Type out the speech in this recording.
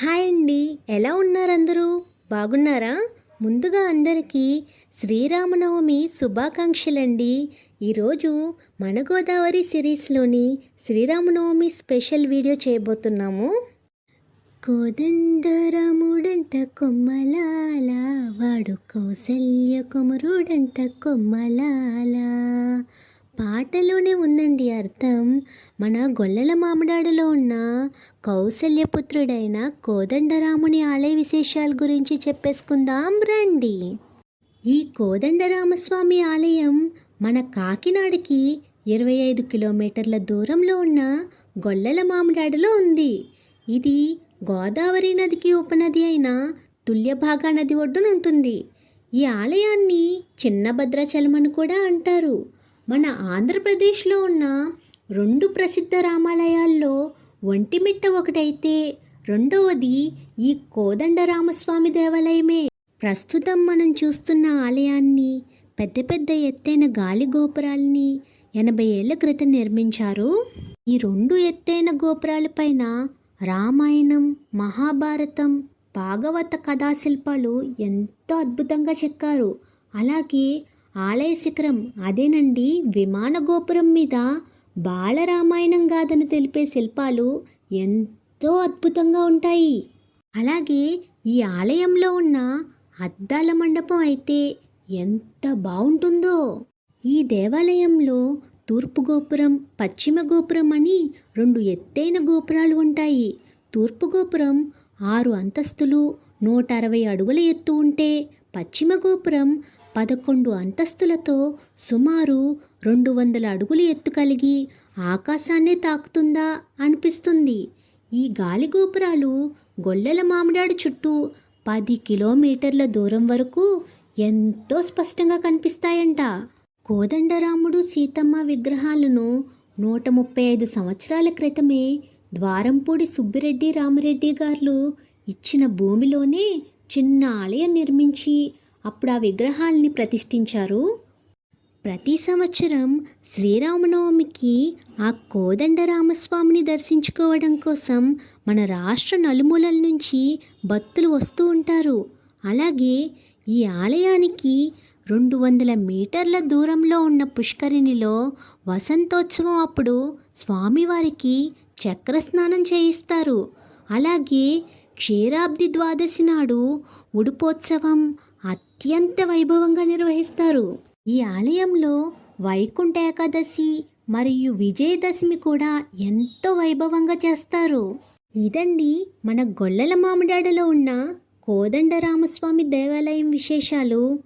Hi అండి. ఎలా ఉన్నారు అందరూ బాగున్నారా? ముందుగా అందరికీ శ్రీరామనవమి శుభాకాంక్షలండి. ఈరోజు మన గోదావరి సిరీస్లోని శ్రీరామనవమి స్పెషల్ వీడియో చేయబోతున్నాము. కోదండరాముడంట కొమ్మలాల వాడు కౌసల్య కొమరుడంట కొమ్మలాల. పాటలోనే ఉందండి అర్థం. మన గొల్లల మామిడాడులో ఉన్న కౌసల్యపుత్రుడైన కోదండరాముని ఆలయ విశేషాల గురించి చెప్పేసుకుందాం రండి. ఈ కోదండరామస్వామి ఆలయం మన కాకినాడకి ఇరవై ఐదు కిలోమీటర్ల దూరంలో ఉన్న గొల్లల మామిడాడులో ఉంది. ఇది గోదావరి నదికి ఉపనది అయిన తుల్యభాగా నది ఒడ్డున ఉంటుంది ఈ ఆలయాన్ని చిన్న భద్రాచలం అని కూడా అంటారు. మన ఆంధ్రప్రదేశ్లో ఉన్న రెండు ప్రసిద్ధ రామాలయాల్లో ఒంటిమిట్ట ఒకటైతే రెండవది ఈ కోదండరామస్వామి దేవాలయమే. ప్రస్తుతం మనం చూస్తున్న ఆలయాన్ని పెద్ద పెద్ద ఎత్తైన గాలి గోపురాల్ని ఎనభై ఏళ్ళ క్రితం నిర్మించారు. ఈ రెండు ఎత్తైన గోపురాలపైన రామాయణం మహాభారతం భాగవత కథాశిల్పాలు ఎంతో అద్భుతంగా చెక్కారు. అలాగే ఆలయ శిఖరం అదేనండి. విమాన గోపురం మీద బాలరామాయణం గాథను తెలిపే శిల్పాలు ఎంతో అద్భుతంగా ఉంటాయి. అలాగే ఈ ఆలయంలో ఉన్న అద్దాల మండపం అయితే ఎంత బాగుంటుందో. ఈ దేవాలయంలో తూర్పు గోపురం పశ్చిమ గోపురం అని రెండు ఎత్తైన గోపురాలు ఉంటాయి. తూర్పు గోపురం ఆరు అంతస్తులు నూట అరవై అడుగుల ఎత్తు ఉంటే పశ్చిమ గోపురం పదకొండు అంతస్తులతో సుమారు రెండు వందల అడుగులు ఎత్తు కలిగి ఆకాశాన్నే తాకుతుందా అనిపిస్తుంది. ఈ గాలి గోపురాలు గొల్లెల మామిడాడు చుట్టూ పది కిలోమీటర్ల దూరం వరకు ఎంతో స్పష్టంగా కనిపిస్తాయంట. కోదండరాముడు సీతమ్మ విగ్రహాలను నూట ముప్పై ఐదు సంవత్సరాల క్రితమే ద్వారంపూడి సుబ్బిరెడ్డి రామిరెడ్డి గారు ఇచ్చిన భూమిలోనే చిన్న ఆలయం నిర్మించి అప్పుడు ఆ విగ్రహాల్ని ప్రతిష్ఠించారు. ప్రతి సంవత్సరం శ్రీరామనవమికి ఆ కోదండరామస్వామిని దర్శించుకోవడం కోసం మన రాష్ట్ర నలుమూలల నుంచి భక్తులు వస్తూ ఉంటారు. అలాగే ఈ ఆలయానికి రెండు వందల మీటర్ల దూరంలో ఉన్న పుష్కరిణిలో వసంతోత్సవం అప్పుడు స్వామివారికి చక్రస్నానం చేయిస్తారు. అలాగే క్షీరాబ్ది ద్వాదశి నాడు ఉడుపోత్సవం అత్యంత వైభవంగా నిర్వహిస్తారు. ఈ ఆలయంలో వైకుంఠ ఏకాదశి మరియు విజయదశమి కూడా ఎంతో వైభవంగా చేస్తారు. ఇదండి మన గొల్లల మామిడాడలో ఉన్న కోదండరామస్వామి దేవాలయం విశేషాలు.